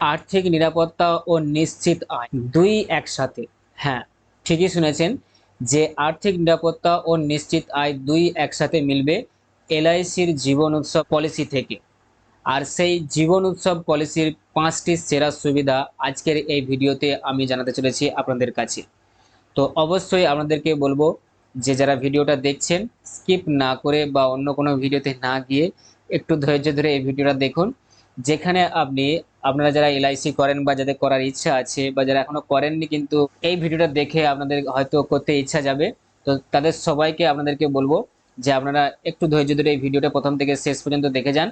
আর্থিক নিরাপত্তা ও নিশ্চিত আয়। দুই একসাথে। হ্যাঁ ঠিকই শুনেছেন যে আর্থিক নিরাপত্তা ও নিশ্চিত আয় দুই একসাথে মিলবে এলআইসির জীবন উৎসব পলিসি থেকে। আর সেই জীবন উৎসব পলিসির পাঁচটি সেরা সুবিধা আজকের এই ভিডিওতে আমি জানাতে চলেছি আপনাদের কাছে। তো অবশ্যই আপনাদেরকে বলব যে যারা ভিডিওটা দেখছেন, স্কিপ না করে বা অন্য কোনো ভিডিওতে না গিয়ে একটু ধৈর্য ধরে এই ভিডিওটা দেখুন, যেখানে আপনি আপনারা যারা এলআইসি করেন বা যাদের করার ইচ্ছা আছে বা যারা এখনও করেননি কিন্তু এই ভিডিওটা দেখে আপনাদের হয়তো করতে ইচ্ছা যাবে, তো তাদের সবাইকে আপনাদেরকে বলব যে আপনারা একটু ধৈর্য ধরে এই ভিডিওটা প্রথম থেকে শেষ পর্যন্ত দেখে যান।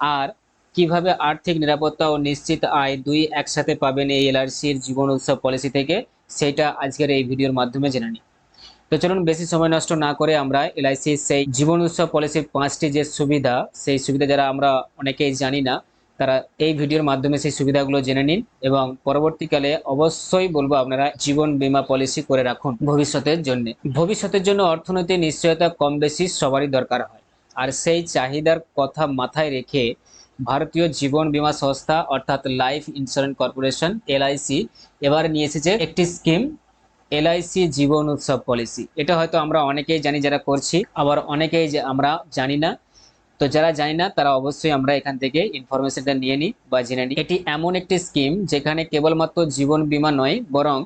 আর কীভাবে আর্থিক নিরাপত্তা ও নিশ্চিত আয় দুই একসাথে পাবেন এই এলআরসির জীবন উৎসব পলিসি থেকে, সেটা আজকের এই ভিডিওর মাধ্যমে জেনে নিই। তো চলুন বেশি সময় নষ্ট না করে আমরা এলআইসির সেই জীবন উৎসব পলিসির পাঁচটি যে সুবিধা, সেই সুবিধা যারা আমরা অনেকেই জানি না তারা এই ভিডিওর মাধ্যমে সেই সুবিধাগুলো জেনে নিন এবং পরবর্তীকালে অবশ্যই বলব আপনারা জীবন বীমা পলিসি করে রাখুন ভবিষ্যতের জন্য। ভবিষ্যতের জন্য অর্থনৈতিক নিশ্চয়তা কম বেশি সবারই দরকার হয়। আর সেই চাহিদার কথা মাথায় রেখে ভারতীয় জীবন বীমা সংস্থা অর্থাৎ লাইফ ইন্স্যুরেন্স কর্পোরেশন এলআইসি এবার নিয়ে এসেছে একটি স্কিম এলআইসি জীবন উৎসব পলিসি। এটা হয়তো আমরা অনেকেই জানি যারা করছি, আবার অনেকেই আমরা জানি না। তো যারা জানি না, তারা অবশ্যই আমরা এখান থেকে ইনফরমেশনটা নিয়ে নিই বা জেনে নিই। এটি এমন একটি স্কিম যেখানে কেবলমাত্র জীবন বীমা নয়, বরং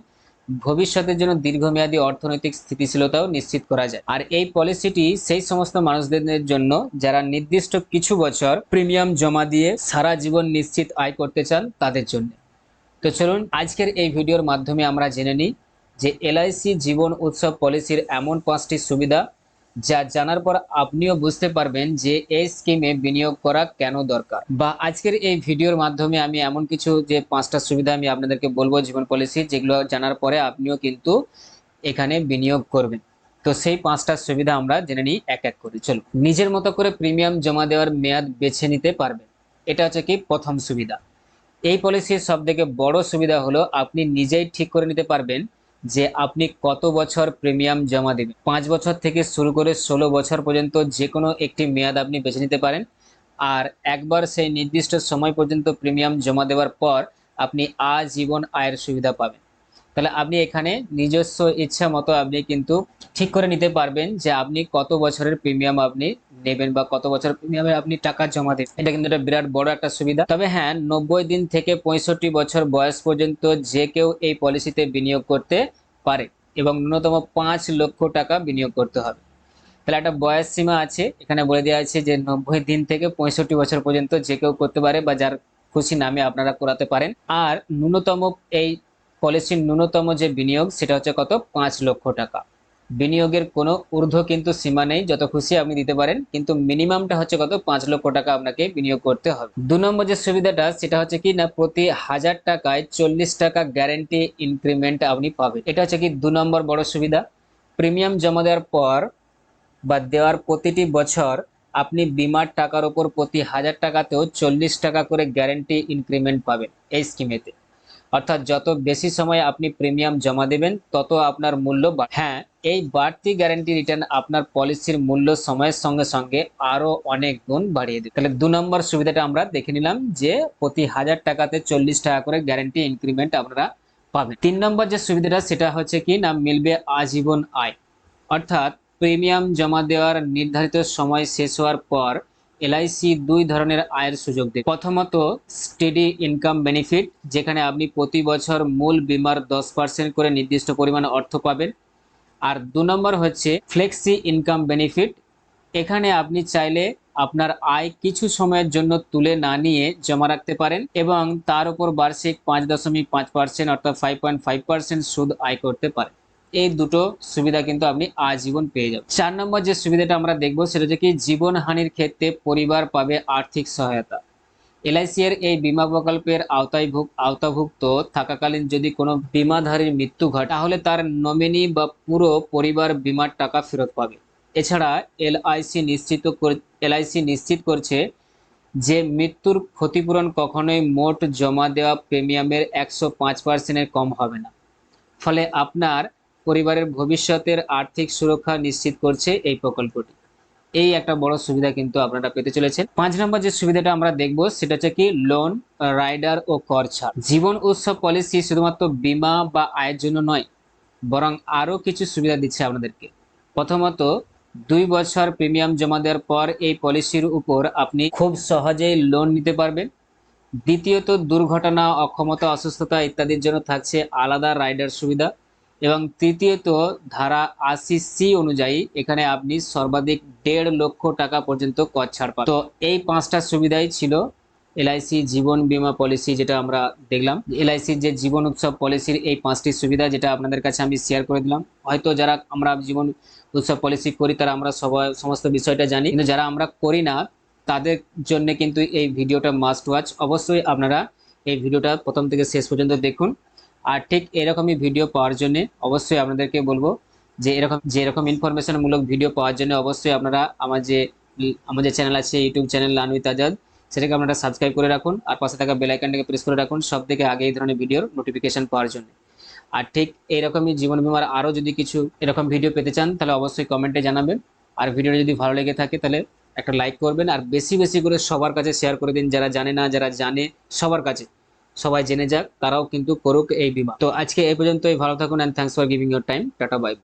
ভবিষ্যতের জন্য দীর্ঘমেয়াদী অর্থনৈতিক স্থিতিশীলতাও নিশ্চিত করা যায়। আর এই পলিসিটি সেই সমস্ত মানুষদের জন্য যারা নির্দিষ্ট কিছু বছর প্রিমিয়াম জমা দিয়ে সারা জীবন নিশ্চিত আয় করতে চান, তাদের জন্য। তো চলুন, আজকের এই ভিডিওর মাধ্যমে আমরা জেনে নিই যে এলআইসি জীবন উৎসব পলিসির এমন পাঁচটি সুবিধা যা জানার পর আপনিও বুঝতে পারবেন যে এই স্কিমে বিনিয়োগ করা কেন দরকার। বা আজকের এই ভিডিওর মাধ্যমে আমি এমন কিছু যে পাঁচটা সুবিধা আমি আপনাদেরকে বলব জীবন পলিসি যেগুলো জানার পরে আপনিও কিন্তু এখানে বিনিয়োগ করবেন। তো সেই পাঁচটা সুবিধা আমরা জেনে নিই, এক এক করে। চলো নিজের মতো করে প্রিমিয়াম জমা দেওয়ার মেয়াদ বেছে নিতে পারবেন। এটা হচ্ছে কি প্রথম সুবিধা। এই পলিসির সব থেকে বড় সুবিধা হলো আপনি নিজেই ঠিক করে নিতে পারবেন যে আপনি কত বছর প্রিমিয়াম জমা দেবেন? পাঁচ বছর থেকে শুরু করে ষোলো বছর পর্যন্ত যে কোনো একটি মেয়াদ আপনি বেছে নিতে পারেন। আর একবার সেই নির্দিষ্ট সময় পর্যন্ত প্রিমিয়াম জমা দেওয়ার পর আপনি আজীবন আয়ের সুবিধা পাবেন। তাহলে আপনি এখানে নিজস্ব ইচ্ছা মতো আপনি কিন্তু ঠিক করে নিতে পারবেন যে আপনি কত বছরের প্রিমিয়াম আপনি নেবেন বা কত বছর প্রিমিয়ামে আপনি টাকা জমা দেবেন এটা কিন্তু একটা বিরাট বড় একটা সুবিধা। তবে হ্যাঁ নব্বই দিন থেকে পঁয়ষট্টি বছর বয়স পর্যন্ত যে কেউ এই পলিসিতে বিনিয়োগ করতে পারে এবং ন্যূনতম পাঁচ লক্ষ টাকা বিনিয়োগ করতে হবে। তাহলে একটা বয়স সীমা আছে। এখানে বলে দেওয়া আছে যে নব্বই দিন থেকে পঁয়ষট্টি বছর পর্যন্ত যে কেউ করতে পারে বা যার খুশি নামে আপনারা করাতে পারেন। আর ন্যূনতম এই পলিসির ন্যূনতম যে বিনিয়োগ, সেটা হচ্ছে কত? পাঁচ লক্ষ টাকা। বিনিয়োগের কোনো ঊর্ধ্ব কিন্তু সীমা নেই, যত খুশি আপনি দিতে পারেন, কিন্তু মিনিমামটা হচ্ছে কত? পাঁচ লক্ষ টাকা আপনাকে বিনিয়োগ করতে হবে। দু নম্বর যে সুবিধাটা, সেটা হচ্ছে কি না, প্রতি হাজার টাকায় চল্লিশ টাকা গ্যারেন্টি ইনক্রিমেন্ট আপনি পাবেন। এটা হচ্ছে কি দু নম্বর বড় সুবিধা। প্রিমিয়াম জমা দেওয়ার পর বা দেওয়ার প্রতিটি বছর আপনি বিমার টাকার উপর প্রতি হাজার টাকাতেও চল্লিশ টাকা করে গ্যারেন্টি ইনক্রিমেন্ট পাবেন এই স্কিমেতে অর্থাৎ যত বেশি সময় আপনি প্রিমিয়াম জমা দেবেন, তত আপনার মূল্য হ্যাঁ এই বাড়তি গ্যারান্টি রিটার্ন আপনার পলিসির মূল্য সময়ের সঙ্গে সঙ্গে আরও অনেক গুণ বাড়িয়ে দেবে। তাহলে দু নম্বর সুবিধাটা আমরা দেখে নিলাম যে প্রতি হাজার টাকাতে চল্লিশ টাকা করে গ্যারান্টি ইনক্রিমেন্ট আপনারা পাবেন। তিন নম্বর যে সুবিধাটা, সেটা হচ্ছে কি না, মিলবে আজীবন আয়। অর্থাৎ প্রিমিয়াম জমা দেওয়ার নির্ধারিত সময় শেষ হওয়ার পর এলআইসি দুই ধরনের আয়ের সুযোগ দেয়। প্রথমত, স্টেডি ইনকাম বেনিফিট, যেখানে আপনি প্রতি বছর মূল বিমার দশ পার্সেন্ট করে নির্দিষ্ট পরিমাণ অর্থ পাবেন। আর দু নম্বর হচ্ছে, ফ্লেক্সি ইনকাম বেনিফিট, এখানে আপনি চাইলে আপনার আয় কিছু সময়ের জন্য তুলে না নিয়ে জমা রাখতে পারেন এবং তার উপর বার্ষিক পাঁচ দশমিক পাঁচ পার্সেন্ট অর্থাৎ ফাইভ পয়েন্ট ফাইভ পার্সেন্ট সুদ আয় করতে পারেন। এই দুটো সুবিধা কিন্তু আপনি আজীবন পেয়ে যাবেন। চার নম্বর যে সুবিধাটা আমরা দেখব, সেটা হচ্ছে কি জীবনহানির ক্ষেত্রে পরিবার পাবে আর্থিক সহায়তা। এলআইসি এর এই বিমা প্রকল্পের আওতায় আওতাভুক্ত থাকাকালীন যদি কোনো বিমাধারীর মৃত্যু ঘটে, তাহলে তার নমিনি বা পুরো পরিবার বিমার টাকা ফেরত পাবে। এছাড়া এলআইসি নিশ্চিত এলআইসি নিশ্চিত করছে যে মৃত্যুর ক্ষতিপূরণ কখনোই মোট জমা দেওয়া প্রিমিয়ামের একশো পাঁচ পার্সেন্টের কম হবে না। ফলে আপনার পরিবারের ভবিষ্যতের আর্থিক সুরক্ষা নিশ্চিত করছে এই প্রকল্পটি। এই একটা বড় সুবিধা কিন্তু আপনারা পেতে চলেছেন। পাঁচ নম্বর যে সুবিধাটা আমরা দেখব, সেটা হচ্ছে কি লোন রাইডার ও কর ছাড়। জীবন উৎসব পলিসি শুধুমাত্র বীমা বা আয়ের জন্য নয়, বরং আরও কিছু সুবিধা দিচ্ছে আপনাদেরকে। প্রথমত, দুই বছর প্রিমিয়াম জমা দেওয়ার পর এই পলিসির উপর আপনি খুব সহজেই লোন নিতে পারবেন। দ্বিতীয়ত, দুর্ঘটনা, অক্ষমতা, অসুস্থতা ইত্যাদির জন্য থাকছে আলাদা রাইডার সুবিধা। এবং তৃতীয়ত ধারা আশি সি অনুযায়ী এখানে আপনি সর্বাধিক দেড় লক্ষ টাকা পর্যন্ত কর ছাড় পান তো এই পাঁচটা সুবিধাই ছিল এলআইসি জীবন বীমা পলিসি যেটা আমরা দেখলাম। এলআইসির যে জীবন উৎসব পলিসির এই পাঁচটি সুবিধা যেটা আপনাদের কাছে আমি শেয়ার করে দিলাম। হয়তো যারা আমরা জীবন উৎসব পলিসি করি তারা আমরা সবাই সমস্ত বিষয়টা জানি। কিন্তু যারা আমরা করি না, তাদের জন্য কিন্তু এই ভিডিওটা মাস্ট ওয়াচ অবশ্যই আপনারা এই ভিডিওটা প্রথম থেকে শেষ পর্যন্ত দেখুন। আর ঠিক এরকমই ভিডিও পাওয়ার জন্য অবশ্যই আপনাদেরকে বলব যে এরকম যে এরকম ইনফরমেশনমূলক ভিডিও পাওয়ার জন্য অবশ্যই আপনারা আমার যে আমার যে চ্যানেল আছে ইউটিউব চ্যানেল লানবিত আজাদ সেটাকে আপনারা সাবস্ক্রাইব করে রাখুন আর পাশে থাকা বেল আইকনটাকে প্রেস করে রাখুন সব থেকে আগে এই ধরনের ভিডিওর নোটিফিকেশন পাওয়ার জন্য। আর ঠিক এইরকমই জীবন বিমার আরও যদি কিছু এরকম ভিডিও পেতে চান, তাহলে অবশ্যই কমেন্টে জানাবেন। আর ভিডিওটা যদি ভালো লেগে থাকে, তাহলে একটা লাইক করবেন। আর বেশি বেশি করে সবার কাছে শেয়ার করে দিন, যারা জানে না, যারা জানে সবার কাছে। সবাই জেনে যাক, তারাও কিন্তু করুক এই বিমা। তো আজকে এই পর্যন্তই, ভালো থাকুন and thanks for giving your time tata bye